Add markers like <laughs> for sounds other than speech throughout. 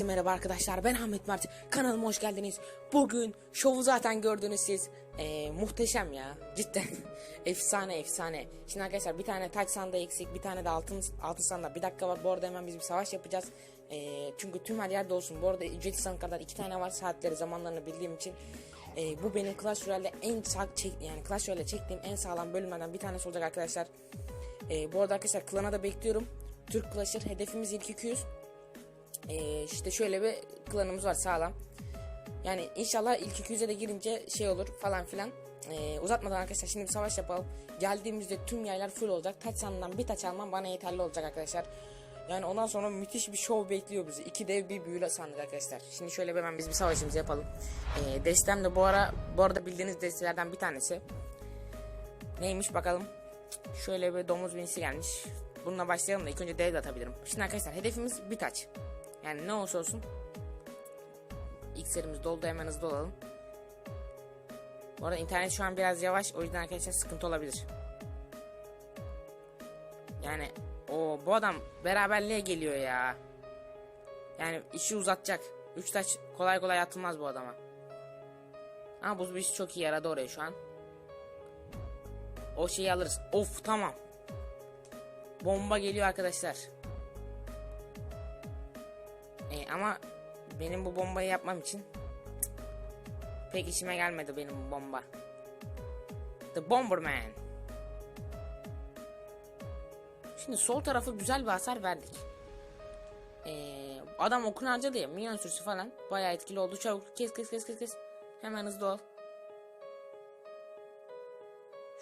Herkese merhaba arkadaşlar ben Ahmet Mert. Kanalıma hoş geldiniz. Bugün şovu zaten gördünüz siz. Ee, Muhteşem ya cidden. <laughs> Efsane efsane. Şimdi arkadaşlar bir tane taç sandığı eksik bir tane de altın, altın sandığı. Bir dakika var bu arada hemen biz bir savaş yapacağız. Ee, Çünkü tüm her yerde olsun. Bu arada ücretsiz sandıklardan iki tane var saatleri zamanlarını bildiğim için. Ee, Bu benim Clash Royale'de en sağ çek, yani Clash Royale'de çektiğim en sağlam bölümlerden bir tanesi olacak arkadaşlar. Ee, Bu arada arkadaşlar klana da bekliyorum. Türk Clash'ır hedefimiz ilk 200 ee, işte şöyle bir klanımız var sağlam. Yani inşallah ilk 200'e de girince şey olur falan filan. Ee, uzatmadan arkadaşlar şimdi bir savaş yapalım. Geldiğimizde tüm yaylar full olacak. Taç sandığından bir taç almam bana yeterli olacak arkadaşlar. Yani ondan sonra müthiş bir show bekliyor bizi. İki dev bir büyülü sandık arkadaşlar. Şimdi şöyle hemen biz bir savaşımızı yapalım. Ee, destem de bu ara bu arada bildiğiniz destelerden bir tanesi. Neymiş bakalım. Şöyle bir domuz binisi gelmiş. Bununla başlayalım da ilk önce dev de atabilirim. Şimdi arkadaşlar hedefimiz bir taç. Yani ne olursa olsun. İlk serimiz doldu hemen hızlı olalım. Bu arada internet şu an biraz yavaş o yüzden arkadaşlar sıkıntı olabilir. Yani o bu adam beraberliğe geliyor ya. Yani işi uzatacak. Üç taş kolay kolay atılmaz bu adama. Ama buz bir çok iyi yaradı oraya şu an. O şeyi alırız. Of tamam. Bomba geliyor arkadaşlar. E, ama benim bu bombayı yapmam için pek işime gelmedi benim bu bomba. The Bomberman. Şimdi sol tarafı güzel bir hasar verdik. Ee, adam okunu harcadı minyon sürüsü falan. Bayağı etkili oldu. Çabuk kes kes kes kes kes. Hemen hızlı ol.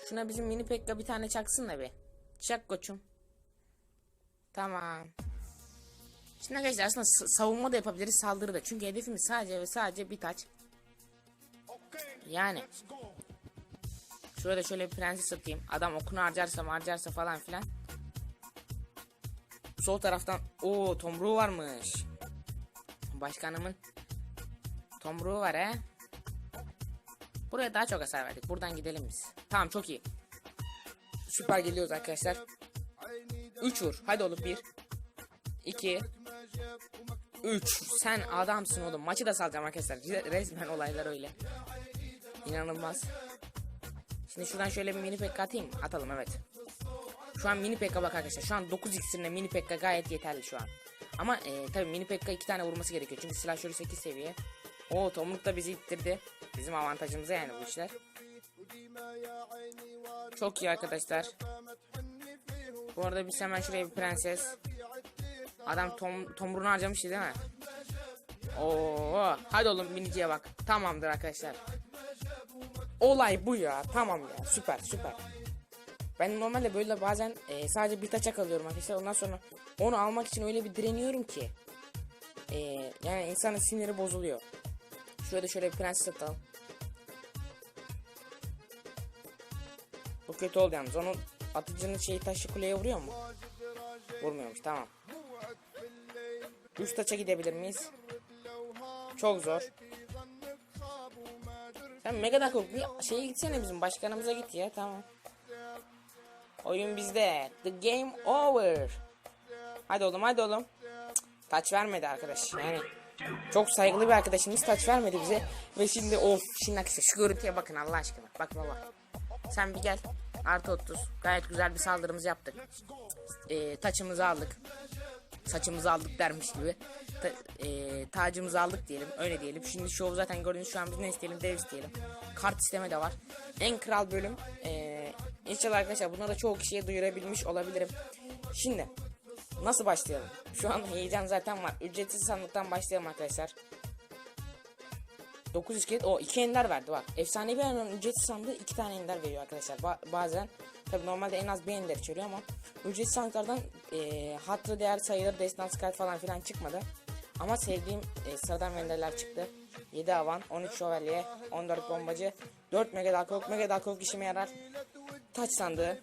Şuna bizim mini pekka bir tane çaksın da bir. Çak koçum. Tamam Şimdi arkadaşlar aslında savunma da yapabiliriz saldırı da. Çünkü hedefimiz sadece ve sadece bir taç. Yani. Şöyle şöyle bir prenses atayım. Adam okunu harcarsa harcarsa falan filan. Sol taraftan o tomruğu varmış. Başkanımın tomruğu var he. Buraya daha çok hasar verdik. Buradan gidelim biz. Tamam çok iyi. Süper geliyoruz arkadaşlar. 3 vur. Hadi oğlum 1 2 3 Sen adamsın oğlum. Maçı da salacağım arkadaşlar. Re- Resmen olaylar öyle. İnanılmaz. Şimdi şuradan şöyle bir mini pekka atayım. Atalım evet. Şu an mini pekka bak arkadaşlar. Şu an 9 iksirine mini pekka gayet yeterli şu an. Ama e, tabi mini pekka 2 tane vurması gerekiyor. Çünkü silah şöyle 8 seviye. O tomruk da bizi ittirdi. Bizim avantajımıza yani bu işler. Çok iyi arkadaşlar. Bu arada biz hemen şuraya bir prenses. Adam tom, tomruğunu harcamıştı değil mi? Oo, hadi oğlum biniciye bak. Tamamdır arkadaşlar. Olay bu ya. Tamam ya. Süper süper. Ben normalde böyle bazen e, sadece bir taçak alıyorum arkadaşlar. Ondan sonra onu almak için öyle bir direniyorum ki. E, yani insanın siniri bozuluyor. Şurada şöyle bir prenses atalım. Bu kötü oldu yalnız. Onun atıcının şeyi taşı kuleye vuruyor mu? Vurmuyormuş tamam. Üst taça gidebilir miyiz? Çok zor. Sen Mega Dark bir şeye gitsene bizim başkanımıza git ya tamam. Oyun bizde. The game over. Hadi oğlum hadi oğlum. Taç vermedi arkadaş. Yani çok saygılı bir arkadaşımız taç vermedi bize. Ve şimdi of şimdi arkadaşlar şu görüntüye bakın Allah aşkına. Bak baba. Sen bir gel. Artı 30. Gayet güzel bir saldırımızı yaptık. Ee, taçımızı aldık saçımızı aldık dermiş gibi. Ta, e, tacımızı aldık diyelim. Öyle diyelim. Şimdi şov zaten gördüğünüz şu an biz ne isteyelim? Dev isteyelim. Kart isteme de var. En kral bölüm. E, inşallah arkadaşlar bunları da çoğu kişiye duyurabilmiş olabilirim. Şimdi nasıl başlayalım? Şu an heyecan zaten var. Ücretsiz sandıktan başlayalım arkadaşlar. 9 iskelet o 2 ender verdi bak. Efsanevi aranın ücretsiz sandığı 2 tane ender veriyor arkadaşlar. Ba- bazen tabi normalde en az bir ender içeriyor ama ücretsiz sandıklardan e, hatırı değer sayılır destansı kart falan filan çıkmadı. Ama sevdiğim e, sıradan enderler çıktı. 7 avan, 13 şövalye, 14 bombacı, 4 mega dalkoluk, mega dalkoluk işime yarar. Taç sandığı.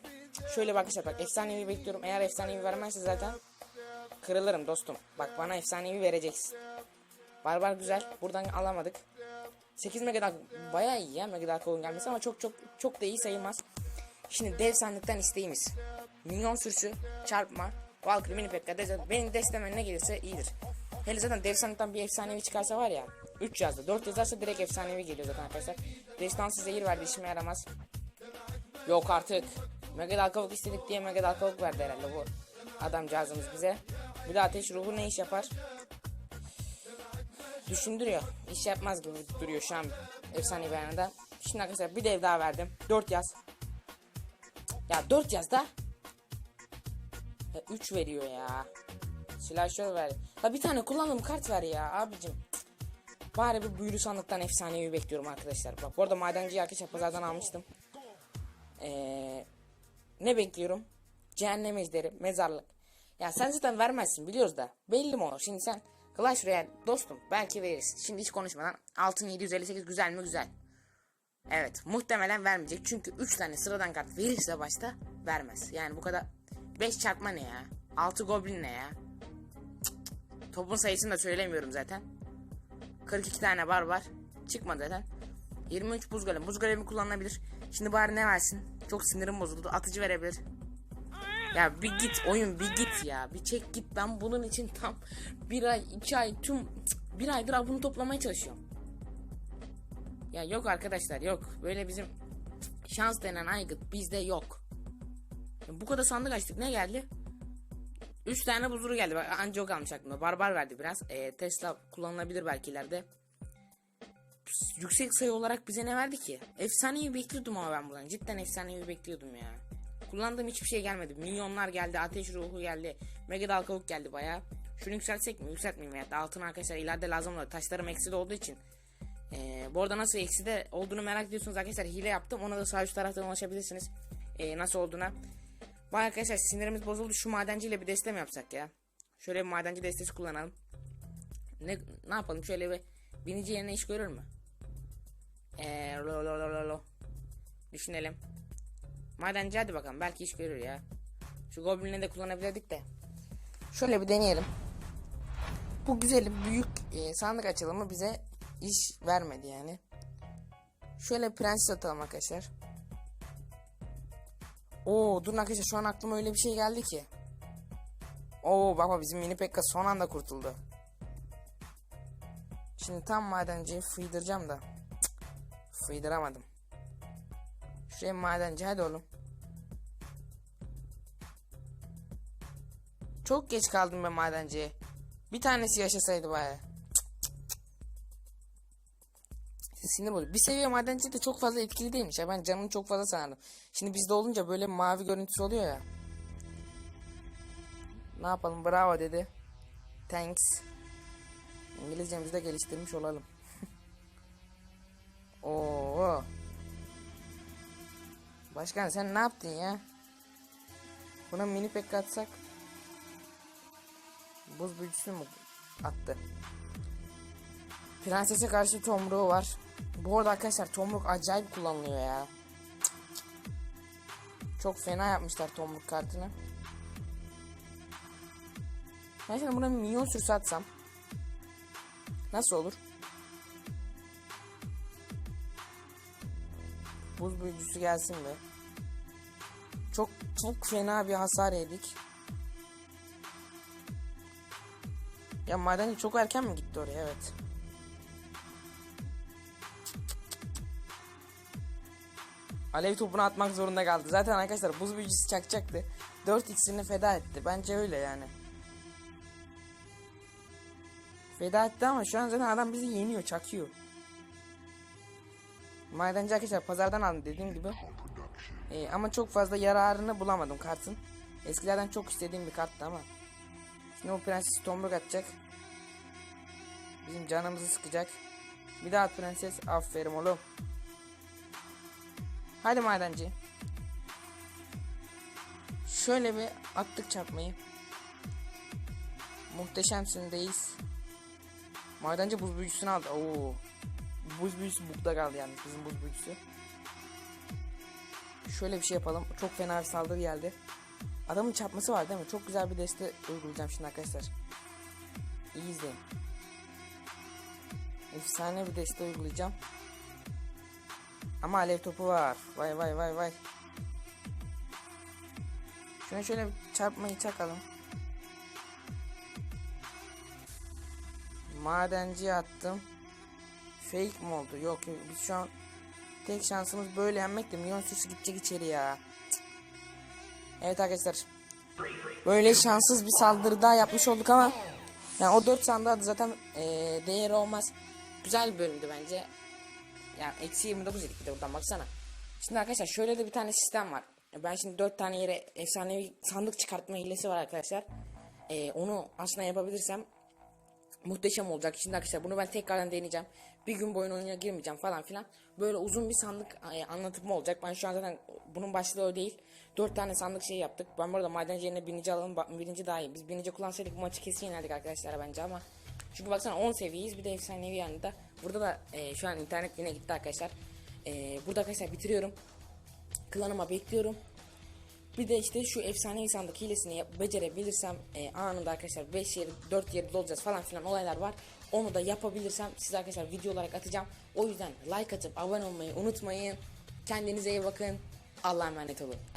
Şöyle bak arkadaşlar bak efsanevi bekliyorum. Eğer efsanevi vermezse zaten kırılırım dostum. Bak bana efsanevi vereceksin. Barbar güzel. Buradan alamadık. 8 Megadark bayağı iyi ya Megadark oyun gelmesi ama çok çok çok da iyi sayılmaz. Şimdi dev sandıktan isteğimiz. Minyon sürüsü, çarpma, Valkyrie, mini pekka, desert. Benim desteme ne gelirse iyidir. Hele zaten dev sanattan bir efsanevi çıkarsa var ya. 3 yazdı. 4 yazarsa direkt efsanevi geliyor zaten arkadaşlar. Destansı zehir verdi işime yaramaz. Yok artık. Mega Dalkavuk istedik diye Mega Dalkavuk verdi herhalde bu adamcağızımız bize. Bir de ateş ruhu ne iş yapar? Düşündürüyor. İş yapmaz gibi duruyor şu an efsane beyanında. Şimdi arkadaşlar bir dev daha verdim. 4 yaz. Ya 4 yaz da. Ya 3 veriyor ya. Silahşör ver. Ya bir tane kullandığım kart ver ya abicim. Bari bir büyülü sandıktan efsanevi bekliyorum arkadaşlar. Bak bu arada madenci arkadaşlar pazardan almıştım. Ee, ne bekliyorum? Cehennem ejderi, mezarlık. Ya sen zaten vermezsin biliyoruz da. Belli mi o? Şimdi sen Clash Royale dostum belki verirsin. Şimdi hiç konuşmadan altın 758 güzel mi güzel. Evet muhtemelen vermeyecek. Çünkü 3 tane sıradan kart verirse başta vermez. Yani bu kadar 5 çarpma ne ya? 6 goblin ne ya? Topun sayısını da söylemiyorum zaten. 42 tane bar var. Çıkmadı zaten. 23 buz golem. Buz golemi kullanılabilir. Şimdi bari ne versin? Çok sinirim bozuldu. Atıcı verebilir. Ya bir git oyun bir git ya. Bir çek git. Ben bunun için tam bir ay iki ay tüm bir aydır bunu toplamaya çalışıyorum. Ya yok arkadaşlar yok. Böyle bizim şans denen aygıt bizde yok. Ya bu kadar sandık açtık ne geldi? 3 tane buzuru geldi. Anca o kalmış aklımda. Barbar verdi biraz. Ee, Tesla kullanılabilir belki ileride. Yüksek sayı olarak bize ne verdi ki? Efsaneyi bekliyordum ama ben buradan. Cidden efsaneyi bekliyordum ya. Kullandığım hiçbir şey gelmedi. Milyonlar geldi. Ateş ruhu geldi. Mega dalkavuk geldi baya. Şunu yükseltsek mi? Yükseltmeyeyim ya. Altın arkadaşlar ileride lazım olur. Taşlarım eksi olduğu için. Ee, bu arada nasıl eksi de olduğunu merak ediyorsunuz arkadaşlar. Hile yaptım. Ona da sağ üst taraftan ulaşabilirsiniz. Ee, nasıl olduğuna. Vay arkadaşlar sinirimiz bozuldu. Şu madenciyle bir deste mi yapsak ya? Şöyle bir madenci destesi kullanalım. Ne, ne yapalım? Şöyle bir binici yerine iş görür mü? Eee lo lo lo lo lo. Düşünelim. Madenci hadi bakalım. Belki iş görür ya. Şu goblin'i de kullanabilirdik de. Şöyle bir deneyelim. Bu güzel büyük e, sandık açılımı bize iş vermedi yani. Şöyle prenses atalım arkadaşlar. Oo durun arkadaşlar şu an aklıma öyle bir şey geldi ki. Oo bak bizim mini pekka son anda kurtuldu. Şimdi tam madenciyi fıydıracağım da. Cık, fıydıramadım. Şuraya madenci hadi oğlum. Çok geç kaldım ben madenciye. Bir tanesi yaşasaydı baya. Sinir bozucu. Bir seviye madenci de çok fazla etkili değilmiş ya. Ben canını çok fazla sanardım. Şimdi bizde olunca böyle mavi görüntüsü oluyor ya. Ne yapalım bravo dedi. Thanks. İngilizcemizi de geliştirmiş olalım. <laughs> Oo. Başkan sen ne yaptın ya? Buna mini pek atsak. Buz büyücüsü mü attı? Prensese karşı tomruğu var. Bu arada arkadaşlar tomruk acayip kullanılıyor ya. Çok fena yapmışlar tomruk kartını. Ben şimdi buna milyon sürse atsam. Nasıl olur? Buz büyücüsü gelsin be. Çok çok fena bir hasar yedik. Ya madenci çok erken mi gitti oraya? Evet. Alev topunu atmak zorunda kaldı. Zaten arkadaşlar buz büyücüsü çakacaktı. 4 iksirini feda etti. Bence öyle yani. Feda etti ama şu an zaten adam bizi yeniyor, çakıyor. Madenci arkadaşlar pazardan aldım dediğim gibi. Ee, ama çok fazla yararını bulamadım kartın. Eskilerden çok istediğim bir karttı ama. Şimdi o prenses tomruk atacak. Bizim canımızı sıkacak. Bir daha prenses. Aferin oğlum. Hadi madenci. Şöyle bir attık çarpmayı. Muhteşemsindeyiz. Madenci buz büyücüsünü aldı. Oo. Buz büyücüsü bukta kaldı yani bizim buz büyücüsü. Şöyle bir şey yapalım. Çok fena bir saldırı geldi. Adamın çarpması var değil mi? Çok güzel bir deste uygulayacağım şimdi arkadaşlar. İyi izleyin. Efsane bir deste uygulayacağım. Ama alev topu var. Vay vay vay vay. Şuna şöyle bir çarpmayı çakalım. madenciye attım. Fake mi oldu? Yok yok biz şu an tek şansımız böyle yenmek de milyon süsü gidecek içeri ya. Evet arkadaşlar. Böyle şanssız bir saldırı daha yapmış olduk ama yani o 4 sandığa zaten eee değeri olmaz. Güzel bir bölümdü bence. Yani eksi 29 yedik bir de buradan baksana. Şimdi arkadaşlar şöyle de bir tane sistem var. Ben şimdi 4 tane yere efsanevi sandık çıkartma hilesi var arkadaşlar. Eee, onu aslında yapabilirsem muhteşem olacak. Şimdi arkadaşlar bunu ben tekrardan deneyeceğim. Bir gün boyunca oyuna girmeyeceğim falan filan. Böyle uzun bir sandık e, anlatımı olacak. Ben şu an zaten bunun başlığı o değil. Dört tane sandık şey yaptık. Ben burada madenci yerine birinci alalım. Birinci daha iyi. Biz birinci kullansaydık maçı kesin yenerdik arkadaşlar bence ama. Çünkü baksana 10 seviyeyiz. Bir de efsanevi yanında. Burada da e, şu an internet yine gitti arkadaşlar. E, burada arkadaşlar bitiriyorum. Klanıma bekliyorum. Bir de işte şu efsanevi sandık hilesini becerebilirsem e, anında arkadaşlar 5 yeri 4 yeri dolacağız falan filan olaylar var. Onu da yapabilirsem size arkadaşlar video olarak atacağım. O yüzden like atıp abone olmayı unutmayın. Kendinize iyi bakın. Allah'a emanet olun.